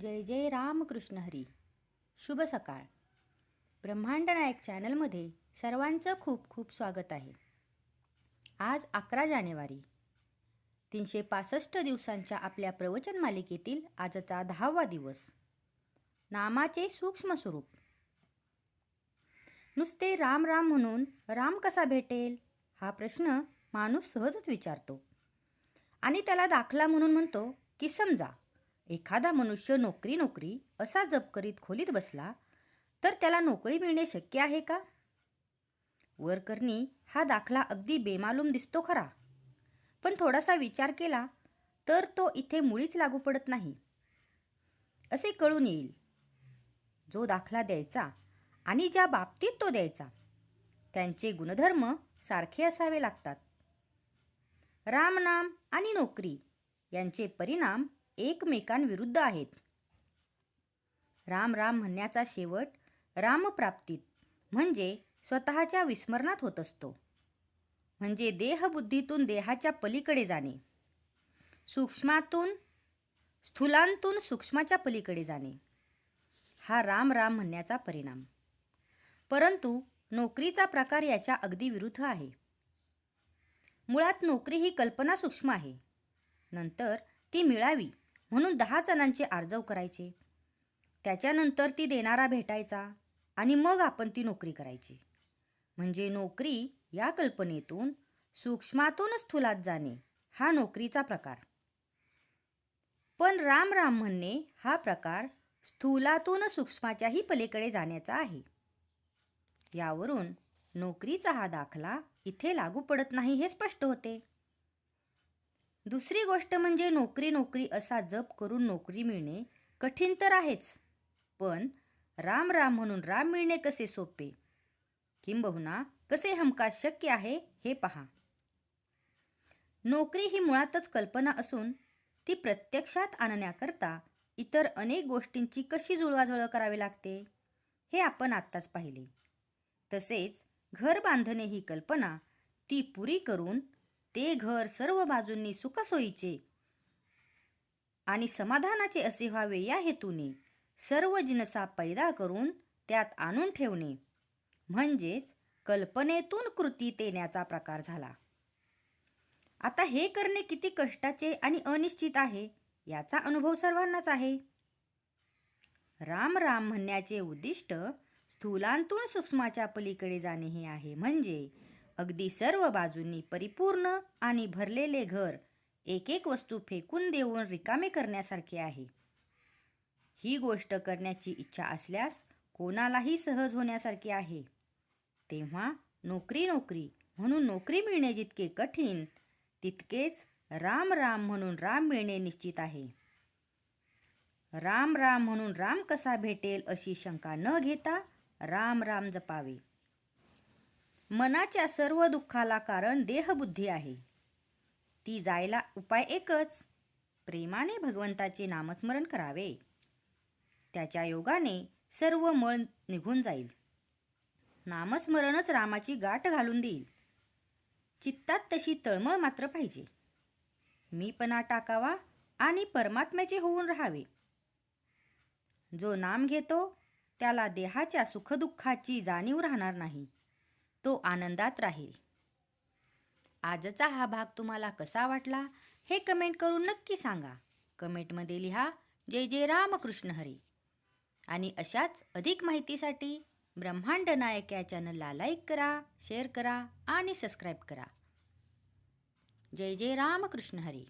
जय जय रामकृष्ण हरी. शुभ सकाळ. ब्रह्मांड नायक चॅनलमध्ये सर्वांचं खूप खूप स्वागत आहे. आज अकरा जानेवारी. तीनशे पासष्ट दिवसांच्या आपल्या प्रवचन मालिकेतील आजचा दहावा दिवस. नामाचे सूक्ष्म स्वरूप. नुसते राम राम म्हणून राम कसा भेटेल? हा प्रश्न माणूस सहजच विचारतो. आणि त्याला दाखला म्हणून म्हणतो की समजा. एखादा मनुष्य नोकरी नोकरी असा जप करीत खोलीत बसला तर त्याला नोकरी मिळणे शक्य आहे का? वरकरणी हा दाखला अगदी बेमालूम दिसतो खरा. पण थोडासा विचार केला तर तो इथे मुळीच लागू पडत नाही. असे कळून येईल. जो दाखला द्यायचा आणि ज्या बाबतीत तो द्यायचा त्यांचे गुणधर्म सारखे असावे लागतात. रामनाम आणि नोकरी यांचे परिणाम एकमेकांविरुद्ध आहेत. राम राम म्हणण्याचा शेवट रामप्राप्तीत म्हणजे स्वतःच्या विस्मरणात होत असतो. म्हणजे देहबुद्धीतून देहाच्या पलीकडे जाणे. सूक्ष्मातून स्थूलांतून सूक्ष्माच्या पलीकडे जाणे. हा राम राम म्हणण्याचा परिणाम. परंतु नोकरीचा प्रकार याच्या अगदी विरुद्ध आहे. मुळात नोकरी ही कल्पना सूक्ष्म आहे. नंतर ती मिळावी. म्हणून दहा जणांचे आर्जव करायचे. त्याच्यानंतर ती देणारा भेटायचा आणि मग आपण ती नोकरी करायची. म्हणजे नोकरी या कल्पनेतून सूक्ष्मातून स्थूलात जाणे हा नोकरीचा प्रकार. पण राम राम म्हणणे हा प्रकार स्थूलातून सूक्ष्माच्याही पलीकडे जाण्याचा आहे. यावरून नोकरीचा हा दाखला इथे लागू पडत नाही हे स्पष्ट होते. दुसरी गोष्ट म्हणजे नोकरी नोकरी असा जप करून नोकरी मिळणे कठीण तर आहेच. पण राम राम म्हणून राम मिळणे कसे सोपे? किंबहुना कसे हमखास शक्य आहे हे पहा. नोकरी ही मुळातच कल्पना असून ती प्रत्यक्षात आणण्याकरता इतर अनेक गोष्टींची कशी जुळवाजुळव करावी लागते हे आपण आत्ताच पाहिले. तसेच घर बांधणे ही कल्पना ती पुरी करून ते घर सर्व बाजूंनी सुखसोयीचे आणि समाधानाचे असे व्हावे या हेतूने सर्व जिनसा पैदा करून त्यात आणून ठेवणे. म्हणजेच कल्पनेतून कृतीत येण्याचा प्रकार झाला. आता हे करणे किती कष्टाचे आणि अनिश्चित आहे याचा अनुभव सर्वांनाच आहे. राम राम म्हणण्याचे उद्दिष्ट स्थूलांतून सूक्ष्माच्या पलीकडे जाणे हे आहे. म्हणजे अगदी सर्व बाजूंनी परिपूर्ण आणि भरलेले घर एक एक वस्तू फेकून देऊन रिकामे करण्यासारखे आहे. ही गोष्ट करण्याची इच्छा असल्यास कोणालाही सहज होण्यासारखे आहे. तेव्हा नोकरी नोकरी म्हणून नोकरी मिळणे जितके कठीण तितकेच राम राम म्हणून राम मिळणे निश्चित आहे. राम राम म्हणून राम कसा भेटेल अशी शंका न घेता राम राम जपावे. मनाच्या सर्व दुःखाला कारण देहबुद्धी आहे. ती जायला उपाय एकच प्रेमाने भगवंताचे नामस्मरण करावे. त्याच्या योगाने सर्व मळ निघून जाईल. नामस्मरणच रामाची गाठ घालून देईल. चित्तात तशी तळमळ मात्र पाहिजे. मीपणा टाकावा आणि परमात्म्याचे होऊन राहावे. जो नाम घेतो त्याला देहाच्या सुखदुःखाची जाणीव राहणार नाही. तो आनंदात राहील. आजचा हा भाग तुम्हाला कसा वाटला हे कमेंट करून नक्की सांगा. कमेंटमध्ये लिहा जय जय रामकृष्ण हरी. आणि अशाच अधिक माहितीसाठी ब्रह्मांड नायक या चॅनलला लाईक करा शेअर करा आणि सबस्क्राईब करा. जय जय रामकृष्ण हरी.